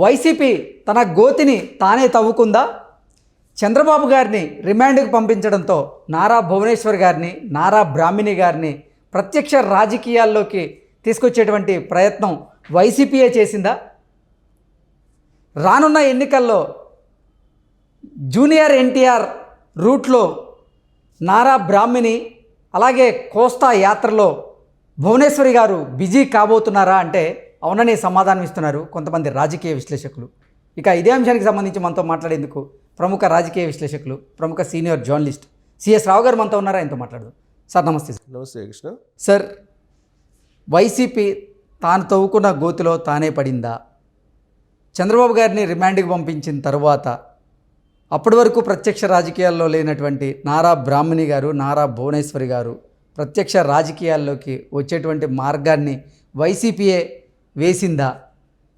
YCP తన గోతిని తానే తవ్వుకుందా? చంద్రబాబు గారిని రిమాండ్కు పంపించడంతో నారా భువనేశ్వర్ గారిని నారా బ్రాహ్మిణి గారిని ప్రత్యక్ష రాజకీయాల్లోకి తీసుకొచ్చేటువంటి ప్రయత్నం వైసీపీయే చేసిందా? రానున్న ఎన్నికల్లో జూనియర్ ఎన్టీఆర్ రూట్లో నారా బ్రాహ్మిణి అలాగే కోస్తా యాత్రలో భువనేశ్వరి గారు బిజీ కాబోతున్నారా అంటే అవునని సమాధానం ఇస్తున్నారు కొంతమంది రాజకీయ విశ్లేషకులు. ఇక ఇదే అంశానికి సంబంధించి మనతో మాట్లాడేందుకు ప్రముఖ రాజకీయ విశ్లేషకులు ప్రముఖ సీనియర్ జర్నలిస్ట్ సిఎస్ రావు గారు మనతో ఉన్నారా? ఆయనతో మాట్లాడదు. సార్ నమస్తే సార్. నమస్తే కృష్ణ. సార్ వైసీపీ తాను తవ్వుకున్న గోతిలో తానే పడిందా? చంద్రబాబు గారిని రిమాండ్కి పంపించిన తరువాత అప్పటి వరకు ప్రత్యక్ష రాజకీయాల్లో లేనటువంటి నారా బ్రాహ్మణి గారు నారా భువనేశ్వరి గారు ప్రత్యక్ష రాజకీయాల్లోకి వచ్చేటువంటి మార్గాన్ని వైసీపీయే వేసిందా?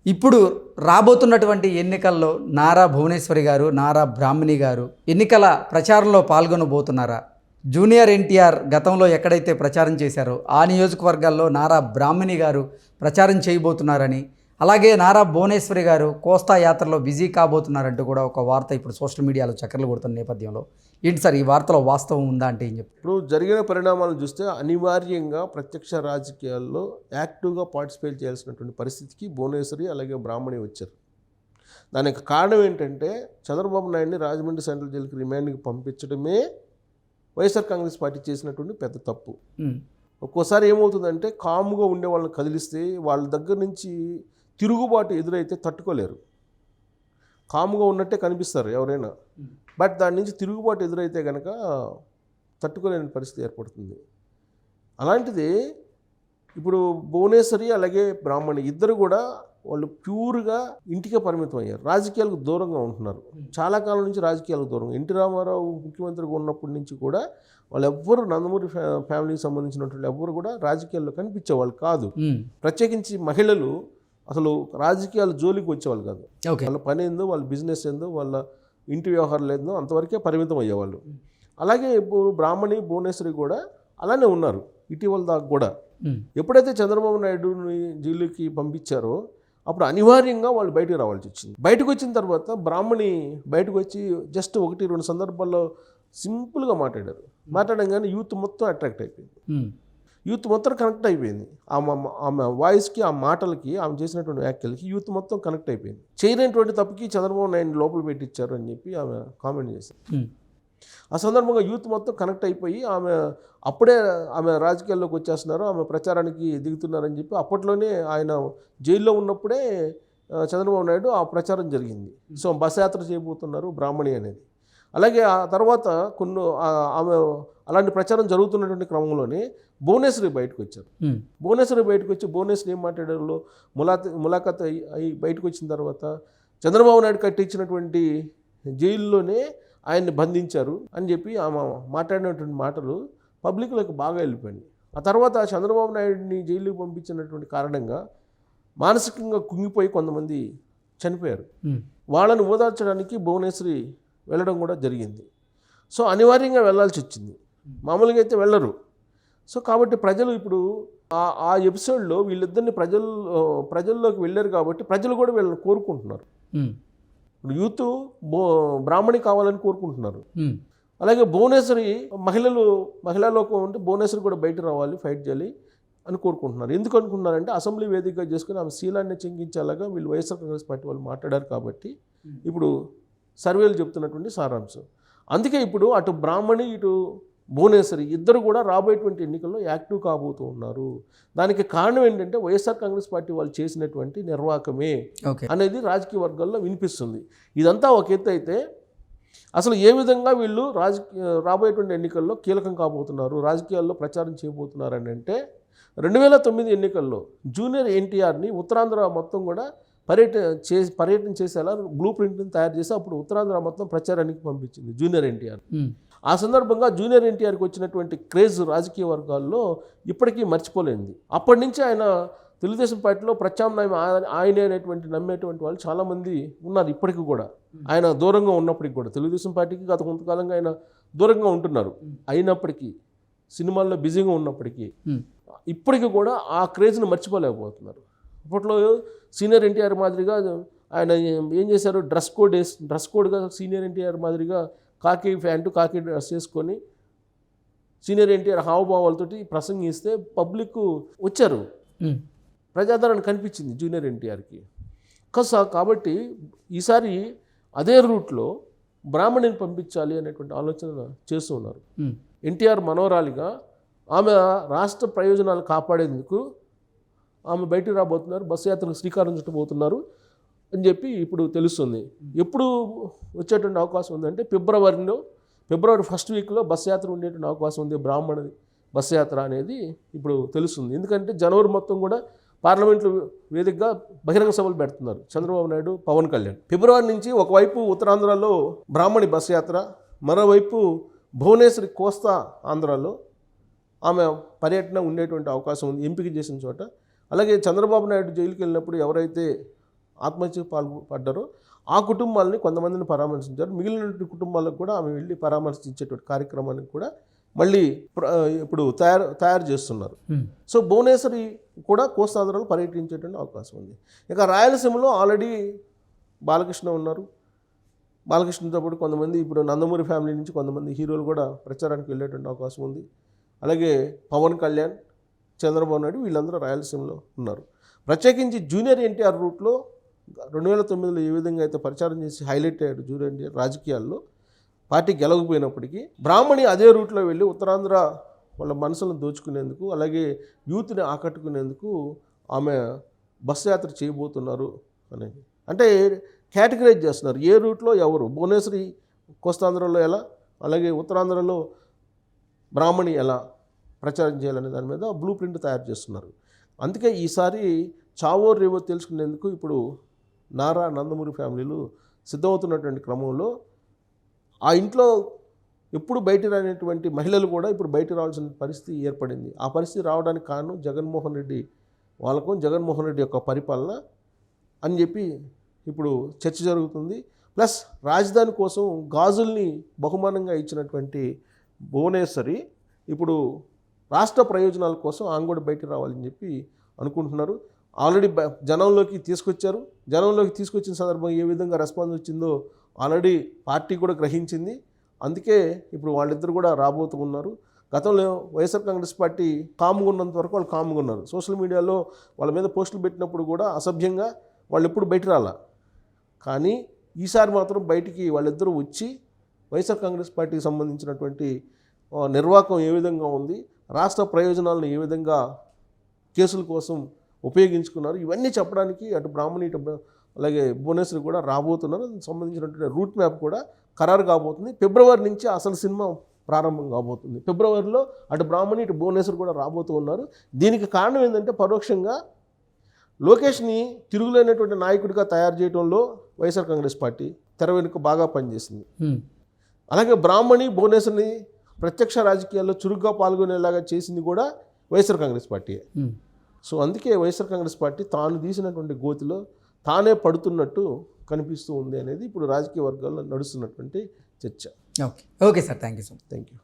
ఇప్పుడు రాబోతున్నటువంటి ఎన్నికల్లో నారా భువనేశ్వరి గారు నారా బ్రాహ్మణి గారు ఎన్నికల ప్రచారంలో పాల్గొనబోతున్నారా? జూనియర్ ఎన్టీఆర్ గతంలో ఎక్కడైతే ప్రచారం చేశారో ఆ నియోజకవర్గాల్లో నారా బ్రాహ్మణి గారు ప్రచారం చేయబోతున్నారని అలాగే నారా భువనేశ్వరి గారు కోస్తా యాత్రలో బిజీ కాబోతున్నారంటూ కూడా ఒక వార్త ఇప్పుడు సోషల్ మీడియాలో చక్కర్లు కొడుతున్న నేపథ్యంలో ఏంటి సార్ ఈ వార్తలో వాస్తవం ఉందా అంటే ఏం చెప్తారు? ఇప్పుడు జరిగిన పరిణామాలు చూస్తే అనివార్యంగా ప్రత్యక్ష రాజకీయాల్లో యాక్టివ్గా పార్టిసిపేట్ చేయాల్సినటువంటి పరిస్థితికి భువనేశ్వరి అలాగే బ్రాహ్మణి వచ్చారు. దానికి కారణం ఏంటంటే చంద్రబాబు నాయుడిని రాజమండ్రి సెంట్రల్ జైలుకి రిమాండ్కి పంపించడమే వైఎస్ఆర్ కాంగ్రెస్ పార్టీ చేసినటువంటి పెద్ద తప్పు. ఒక్కోసారి ఏమవుతుందంటే కామ్గా ఉండే వాళ్ళని కదిలిస్తే వాళ్ళ దగ్గర నుంచి తిరుగుబాటు ఎదురైతే తట్టుకోలేరు. కామ్గా ఉన్నట్టే కనిపిస్తారు ఎవరైనా. బట్ దాని నుంచి తిరుగుబాటు ఎదురైతే కనుక తట్టుకోలేని పరిస్థితి ఏర్పడుతుంది. అలాంటిది ఇప్పుడు భువనేశ్వరి అలాగే బ్రాహ్మణి ఇద్దరు కూడా వాళ్ళు ప్యూర్గా ఇంటికే పరిమితం అయ్యారు రాజకీయాలకు దూరంగా ఉంటున్నారు. చాలా కాలం నుంచి రాజకీయాలకు దూరంగా ఎన్టీ రామారావు ముఖ్యమంత్రిగా ఉన్నప్పటి నుంచి కూడా వాళ్ళు ఎవ్వరు నందమూరి ఫ్యా ఫ్యామిలీకి సంబంధించినటువంటి ఎవ్వరు కూడా రాజకీయాల్లో కనిపించేవాళ్ళు కాదు. ఉమ్, ప్రత్యేకించి మహిళలు అసలు రాజకీయాల జోలికి వచ్చేవాళ్ళు కాదు. వాళ్ళ పని ఏందో వాళ్ళ బిజినెస్ ఏందో వాళ్ళ ఇంటి వ్యవహారాలు ఏందో అంతవరకే పరిమితం అయ్యేవాళ్ళు. అలాగే ఇప్పుడు బ్రాహ్మణి భువనేశ్వరి కూడా అలానే ఉన్నారు. ఇటీవల దాకా కూడా. ఎప్పుడైతే చంద్రబాబు నాయుడుని జైలుకి పంపించారో అప్పుడు అనివార్యంగా వాళ్ళు బయటకు రావాల్సి వచ్చింది. బయటకు వచ్చిన తర్వాత బ్రాహ్మణి బయటకు వచ్చి జస్ట్ ఒకటి రెండు సందర్భాల్లో సింపుల్గా మాట్లాడారు. మాట్లాడంగానే యూత్ మొత్తం అట్రాక్ట్ అయిపోయింది. యూత్ మొత్తం కనెక్ట్ అయిపోయింది. ఆమె ఆమె వాయిస్కి ఆ మాటలకి ఆమె చేసినటువంటి వ్యాఖ్యలకి యూత్ మొత్తం కనెక్ట్ అయిపోయింది. చేయనటువంటి తప్పుకి చంద్రబాబు నాయుడు లోపల పెట్టించారు అని చెప్పి ఆమె కామెంట్ చేశారు ఆ సందర్భంగా యూత్ మొత్తం కనెక్ట్ అయిపోయి ఆమె అప్పుడే ఆమె రాజకీయాల్లోకి వచ్చేస్తున్నారు. ఆమె ప్రచారానికి దిగుతున్నారని చెప్పి అప్పట్లోనే ఆయన జైల్లో ఉన్నప్పుడే చంద్రబాబు నాయుడు ఆ ప్రచారం జరిగింది. సో బస్ యాత్ర చేయబోతున్నారు బ్రాహ్మణి అనేది. అలాగే ఆ తర్వాత కొన్ని ఆమె అలాంటి ప్రచారం జరుగుతున్నటువంటి క్రమంలోనే భువనేశ్వరి బయటకు వచ్చారు. భువనేశ్వరి బయటకు వచ్చి భువనేశ్వరి ఏం మాట్లాడారు? ములాఖ ములాఖత్ అయి బయటకు వచ్చిన తర్వాత చంద్రబాబు నాయుడు కట్టించినటువంటి జైల్లోనే ఆయన్ని బంధించారు అని చెప్పి ఆమె మాట్లాడినటువంటి మాటలు పబ్లిక్లోకి బాగా వెళ్ళిపోయింది ఆ తర్వాత చంద్రబాబు నాయుడిని జైలుకి పంపించినటువంటి కారణంగా మానసికంగా కుంగిపోయి కొంతమంది చనిపోయారు. వాళ్ళని ఓదార్చడానికి భువనేశ్వరి వెళ్ళడం కూడా జరిగింది. సో అనివార్యంగా వెళ్ళాల్సి వచ్చింది మామూలుగా అయితే వెళ్ళరు. సో కాబట్టి ప్రజలు ఇప్పుడు ఆ ఆ ఎపిసోడ్లో వీళ్ళిద్దరిని ప్రజలు ప్రజల్లోకి వెళ్ళారు కాబట్టి ప్రజలు కూడా వీళ్ళని కోరుకుంటున్నారు. యూత్ బో బ్రాహ్మణి కావాలని కోరుకుంటున్నారు. అలాగే భువనేశ్వరి మహిళలు మహిళా లోకం ఉంటే భువనేశ్వరి కూడా బయట రావాలి ఫైట్ చేయాలి అని కోరుకుంటున్నారు. ఎందుకు అనుకుంటున్నారంటే అసెంబ్లీ వేదికగా చేసుకుని ఆమె శీలాన్ని చెంగించేలాగా వీళ్ళు వైఎస్ఆర్ కాంగ్రెస్ పార్టీ వాళ్ళు మాట్లాడారు కాబట్టి ఇప్పుడు సర్వేలు చెప్తున్నటువంటి సారాంశం. అందుకే ఇప్పుడు అటు బ్రాహ్మణి ఇటు భువనేశ్వరి ఇద్దరు కూడా రాబోయేటువంటి ఎన్నికల్లో యాక్టివ్ కాబోతూ ఉన్నారు. దానికి కారణం ఏంటంటే వైఎస్ఆర్ కాంగ్రెస్ పార్టీ వాళ్ళు చేసినటువంటి నిర్వాహకమే అనేది రాజకీయ వర్గాల్లో వినిపిస్తుంది. ఇదంతా ఒక ఎత్తు అయితే అసలు ఏ విధంగా వీళ్ళు రాజకీయ రాబోయేటువంటి ఎన్నికల్లో కీలకం కాబోతున్నారు రాజకీయాల్లో ప్రచారం చేయబోతున్నారు అని అంటే రెండు వేల తొమ్మిది ఎన్నికల్లో జూనియర్ ఎన్టీఆర్ని ఉత్తరాంధ్ర మొత్తం కూడా పర్యటన చే పర్యటన చేసేలా బ్లూ ప్రింట్ని తయారు చేసి అప్పుడు ఉత్తరాంధ్ర మొత్తం ప్రచారానికి పంపించింది జూనియర్ ఎన్టీఆర్ ఉమ్, ఆ సందర్భంగా జూనియర్ ఎన్టీఆర్కి వచ్చినటువంటి క్రేజ్ రాజకీయ వర్గాల్లో ఇప్పటికీ మర్చిపోలేంది అప్పటి నుంచి ఆయన తెలుగుదేశం పార్టీలో ప్రత్యామ్నాయం ఆయనే అనేటువంటి నమ్మేటువంటి వాళ్ళు చాలామంది ఉన్నారు ఇప్పటికీ కూడా. ఆయన దూరంగా ఉన్నప్పటికీ కూడా. తెలుగుదేశం పార్టీకి గత కొంతకాలంగా ఆయన దూరంగా ఉంటున్నారు. అయినప్పటికీ సినిమాల్లో బిజీగా ఉన్నప్పటికీ ఇప్పటికీ కూడా ఆ క్రేజ్ని మర్చిపోలేకపోతున్నారు. అప్పట్లో సీనియర్ ఎన్టీఆర్ మాదిరిగా ఆయన ఏం చేశారు? డ్రెస్ కోడ్ వేసి డ్రెస్ కోడ్గా సీనియర్ ఎన్టీఆర్ మాదిరిగా కాకి ప్యాంటు కాకి డ్రెస్ వేసుకొని సీనియర్ ఎన్టీఆర్ హావభావాలతోటి ప్రసంగిస్తే పబ్లిక్ వచ్చారు. ప్రజాదరణ కనిపించింది జూనియర్ ఎన్టీఆర్కి. కస కాబట్టి ఈసారి అదే రూట్లో బ్రాహ్మణిని పంపించాలి అనేటువంటి ఆలోచన చేస్తూ ఉన్నారు. ఎన్టీఆర్ మనోరాలిగా ఆమె రాష్ట్ర ప్రయోజనాలు కాపాడేందుకు ఆమె బయటికి రాబోతున్నారు బస్సు యాత్రకు శ్రీకారం చుట్టబోతున్నారు అని చెప్పి ఇప్పుడు తెలుస్తుంది. ఎప్పుడు వచ్చేటువంటి అవకాశం ఉందంటే ఫిబ్రవరిలో ఫిబ్రవరి ఫస్ట్ వీక్లో బస్సు యాత్ర ఉండేటువంటి అవకాశం ఉంది బ్రాహ్మణ బస్సు యాత్ర అనేది ఇప్పుడు తెలుస్తుంది. ఎందుకంటే జనవరి మొత్తం కూడా పార్లమెంట్లో వేదికగా బహిరంగ సభలు పెడుతున్నారు చంద్రబాబు నాయుడు పవన్ కళ్యాణ్. ఫిబ్రవరి నుంచి ఒకవైపు ఉత్తరాంధ్రలో బ్రాహ్మణి బస్సు యాత్ర మరోవైపు భువనేశ్వరి కోస్తా ఆంధ్రాలో ఆమె పర్యటన ఉండేటువంటి అవకాశం ఉంది ఎంపిక చేసిన చోట. అలాగే చంద్రబాబు నాయుడు జైలుకి వెళ్ళినప్పుడు ఎవరైతే ఆత్మహత్యకు పాల్పడ్డారో ఆ కుటుంబాలని కొంతమందిని పరామర్శించారు. మిగిలిన కుటుంబాలకు కూడా ఆమె వెళ్ళి పరామర్శించేటువంటి కార్యక్రమానికి కూడా మళ్ళీ ఇప్పుడు తయారు తయారు చేస్తున్నారు. సో భువనేశ్వరి కూడా కోస్తాంధ్రలో పర్యటించేటువంటి అవకాశం ఉంది. ఇక రాయలసీమలో ఆల్రెడీ బాలకృష్ణ ఉన్నారు. బాలకృష్ణతో పాటు కొంతమంది ఇప్పుడు నందమూరి ఫ్యామిలీ నుంచి కొంతమంది హీరోలు కూడా ప్రచారానికి వెళ్ళేటువంటి అవకాశం ఉంది. అలాగే పవన్ కళ్యాణ్ చంద్రబాబు నాయుడు వీళ్ళందరూ రాయలసీమలో ఉన్నారు. ప్రత్యేకించి జూనియర్ ఎన్టీఆర్ రూట్లో రెండు వేల తొమ్మిదిలో ఏ విధంగా అయితే ప్రచారం చేసి హైలైట్ అయ్యాడు జూనియర్ ఎన్టీఆర్ రాజకీయాల్లో పార్టీ గెలవకపోయినప్పటికీ బ్రాహ్మణి అదే రూట్లో వెళ్ళి ఉత్తరాంధ్ర వాళ్ళ మనసులను దోచుకునేందుకు అలాగే యూత్ని ఆకట్టుకునేందుకు ఆమె బస్సు యాత్ర చేయబోతున్నారు అనేది. అంటే కేటగరైజ్ చేస్తున్నారు. ఏ రూట్లో ఎవరు? భువనేశ్వరి కోస్తాంధ్రలో ఎలా? అలాగే ఉత్తరాంధ్రలో బ్రాహ్మణి ఎలా? ప్రచారం చేయాలనే దాని మీద బ్లూ ప్రింట్ తయారు చేస్తున్నారు. అందుకే ఈసారి చావో రేవో తెలుసుకునేందుకు ఇప్పుడు నారా నందమూరి ఫ్యామిలీలు సిద్ధమవుతున్నటువంటి క్రమంలో ఆ ఇంట్లో ఎప్పుడు బయట రానటువంటి మహిళలు కూడా ఇప్పుడు బయట రావాల్సిన పరిస్థితి ఏర్పడింది. ఆ పరిస్థితి రావడానికి కారణం జగన్మోహన్ రెడ్డి వాళ్ళకు జగన్మోహన్ రెడ్డి యొక్క పరిపాలన అని చెప్పి ఇప్పుడు చర్చ జరుగుతుంది. ప్లస్ రాజధాని కోసం గాజుల్ని బహుమానంగా ఇచ్చినటువంటి భువనేశ్వరి ఇప్పుడు రాష్ట్ర ప్రయోజనాల కోసం ఆమె కూడా బయటకు రావాలని చెప్పి అనుకుంటున్నారు. ఆల్రెడీ జనంలోకి తీసుకొచ్చారు. జనంలోకి తీసుకొచ్చిన సందర్భం ఏ విధంగా రెస్పాన్స్ వచ్చిందో ఆల్రెడీ పార్టీ కూడా గ్రహించింది. అందుకే ఇప్పుడు వాళ్ళిద్దరు కూడా రాబోతూ ఉన్నారు. గతంలో వైఎస్ఆర్ కాంగ్రెస్ పార్టీ కామ్గా ఉన్నంత వరకు వాళ్ళు కామ్గా ఉన్నారు. సోషల్ మీడియాలో వాళ్ళ మీద పోస్టులు పెట్టినప్పుడు కూడా అసభ్యంగా వాళ్ళు ఎప్పుడు బయట రాలా. కానీ ఈసారి మాత్రం బయటికి వాళ్ళిద్దరూ వచ్చి వైఎస్ఆర్ కాంగ్రెస్ పార్టీకి సంబంధించినటువంటి నిర్వాహకం ఏ విధంగా ఉంది రాష్ట్ర ప్రయోజనాలను ఏ విధంగా కేసుల కోసం ఉపయోగించుకున్నారు ఇవన్నీ చెప్పడానికి అటు బ్రాహ్మణి ఇటు అలాగే భువనేశ్వరి కూడా రాబోతున్నారు. సంబంధించినటువంటి రూట్ మ్యాప్ కూడా ఖరారు కాబోతుంది. ఫిబ్రవరి నుంచి అసలు సినిమా ప్రారంభం కాబోతుంది. ఫిబ్రవరిలో అటు బ్రాహ్మణి ఇటు భువనేశ్వర్ కూడా రాబోతూ ఉన్నారు. దీనికి కారణం ఏంటంటే పరోక్షంగా లోకేష్ని తిరుగులేనటువంటి నాయకుడిగా తయారు చేయడంలో వైఎస్ఆర్ కాంగ్రెస్ పార్టీ తెర వెనుక బాగా పనిచేసింది. అలాగే బ్రాహ్మణి భువనేశ్వర్ని ప్రత్యక్ష రాజకీయాల్లో చురుగ్గా పాల్గొనేలాగా చేసింది కూడా వైఎస్ఆర్ కాంగ్రెస్ పార్టీయే. సో అందుకే వైఎస్ఆర్ కాంగ్రెస్ పార్టీ తాను తీసినటువంటి గోతిలో తానే పడుతున్నట్టు కనిపిస్తూ ఉంది అనేది ఇప్పుడు రాజకీయ వర్గాల్లో నడుస్తున్నటువంటి చర్చ. Okay. Okay sir. Thank you so much. Thank you